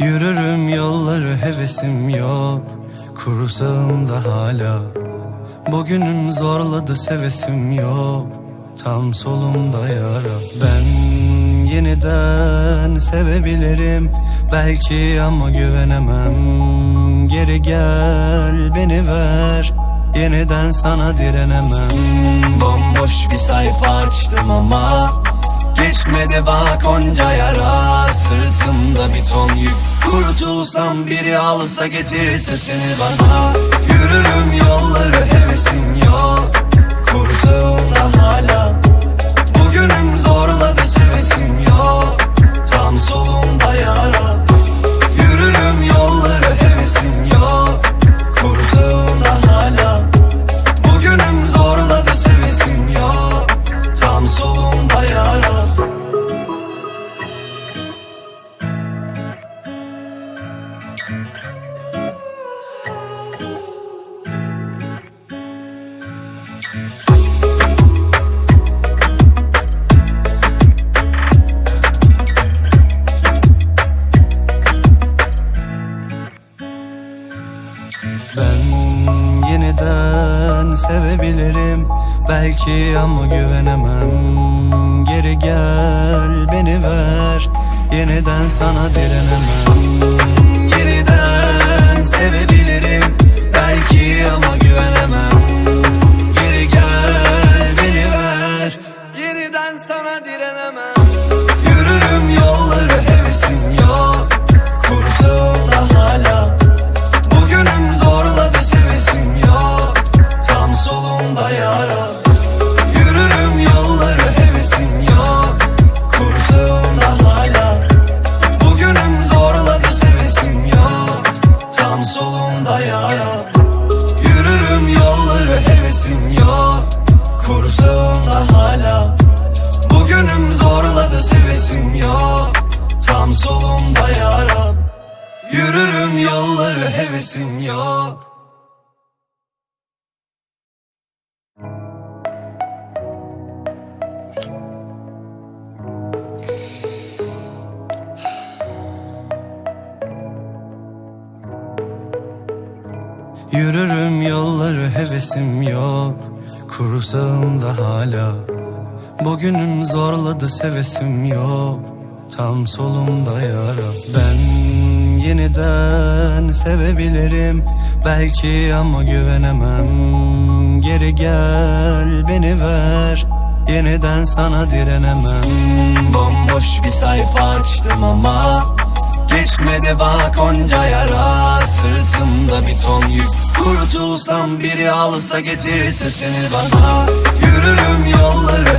Yürürüm yolları hevesim yok. Kuru sağımda hala. Bugünüm zorladı sevesim yok. Tam solumda yara. Ben yeniden sevebilirim. Belki ama güvenemem. Geri gel beni ver. Yeniden sana direnemem. Bomboş bir sayfa açtım ama Geçmedi bak onca yara. Sırtımda bir ton yük. Kurtulsam biri alsa getirirse seni bana. Yürürüm yolları hevesim yok. Kursağımda hala Ben yeniden sevebilirim Belki ama güvenemem. Geri gel beni ver Yeniden sana direnemem solumda yara Yürürüm yolları hevesim yok. Kursağımda hala. Bugünüm zorladı sevesim yok. Tam solumda yara Yürürüm yolları hevesim yok. Kursağımda hala. Bugünüm zorladı sevesim yok. Tam solumda yara Yürürüm yolları hevesim yok Yürürüm yolları hevesim yok. Kuru sağımda hala. Bugünüm zorladı sevesim yok. Tam solumda yara. Ben yeniden sevebilirim. Belki ama güvenemem. Geri gel beni ver. Yeniden sana direnemem. Bomboş bir sayfa açtım ama Geçmedi bak onca yara. Sırtımda bir ton yük. Kurtulsam biri alsa getirirse seni bana. Yürürüm yolları